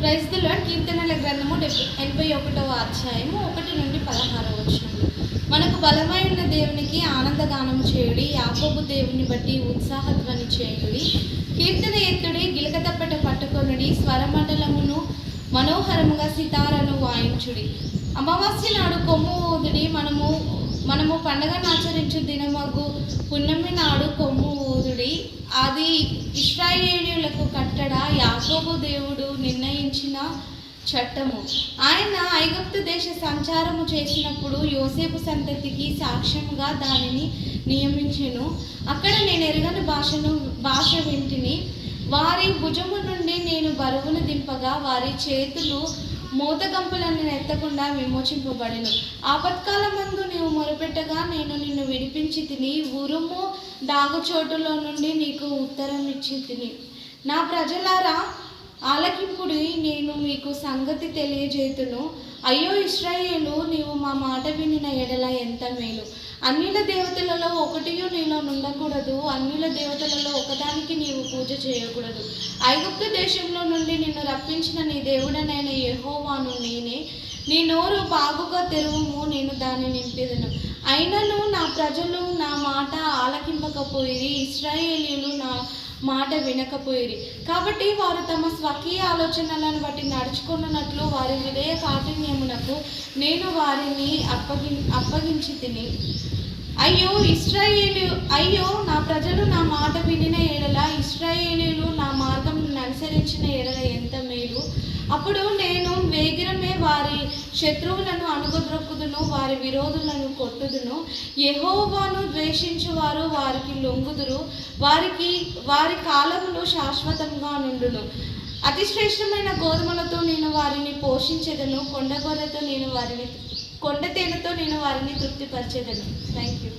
క్రైస్తవుల కీర్తనల గ్రంథము డెబ్బై ఎనభై ఒకటవ అధ్యాయము ఒకటి నుండి పదహారవ వచ్చిన మనకు బలమైన దేవునికి ఆనందగానం చేయుడి యాకోబు దేవుని బట్టి ఉత్సాహధ్వని చేయుడి. కీర్తన ఎత్తుడి గిలకతప్పట పట్టుకొనుడి స్వరమండలమును మనోహరముగా సితారను వాయించుడి. అమావాస్య నాడు కొమ్ము ఊదుడి మనము మనము పండగను ఆచరించు దినమగు పున్నమి నాడు కొమ్ము ఊదుడి. అది ఇస్రాయేలీయులకు ఇక్కడ యాకోబు దేవుడు నిర్ణయించిన చట్టము. ఆయన ఐగుప్తు దేశ సంచారము చేసినప్పుడు యోసేపు సంతతికి సాక్ష్యంగా దానిని నియమించెను. అక్కడ నేను ఎరగని భాషను భాష వింటిని. వారి భుజము నుండి నేను బరువును దింపగా వారి చేతులు మూతగంపులను ఎత్తకుండా విమోచింపబడెను. ఆపత్కాలమందు నీవు మొరపెట్టగా నేను నిన్ను విడిపించి తిని ఉరుము దాగుచోటులో నుండి నీకు ఉత్తరం ఇచ్చి తిని. నా ప్రజలారా ఆలకింపుడి నేను మీకు సంగతి తెలియజేతును అయ్యో ఇస్రాయేలు నీవు మా మాట వినిన ఎడల ఎంత మేలు. అన్యుల దేవతలలో ఒకటియు నీలో ఉండకూడదు అన్యుల దేవతలలో ఒకదానికి నీవు పూజ చేయకూడదు. ఐగుప్తు దేశంలో నుండి నిన్ను రప్పించిన నీ దేవుడనైన యహోవాను నేనే. నీ నోరు బాగుగా తెరువుము నేను దాన్ని నింపేదను. అయినను నా ప్రజలు నా మాట ఆలకింపకపోయి ఇస్రాయేలీలు నా మాట వినకపోయిరి. కాబట్టి వారు తమ స్వకీయ ఆలోచనలను బట్టి నడుచుకున్నట్లు వారి విధేయ కాఠిన్యమునకు నేను వారిని అప్పగి అప్పగించి తిని అయ్యో ఇస్రాయేలు అయ్యో నా ప్రజలు నా అనుసరించిన ఎడల ఎంత మేలు? అప్పుడు నేను వేగిరమే వారి శత్రువులను అణుగుద్రొక్కుదును వారి విరోధులను కొట్టుదును. యహోవాను ద్వేషించువారు వారికి లొంగుదురు వారికి వారి కాలములు శాశ్వతంగా నుండును. అతి శ్రేష్టమైన గోధుమలతో నేను వారిని పోషించేదను కొండగొర్రెతో నేను వారిని కొండ తేనెతో నేను వారిని తృప్తిపరిచేదను. Thank you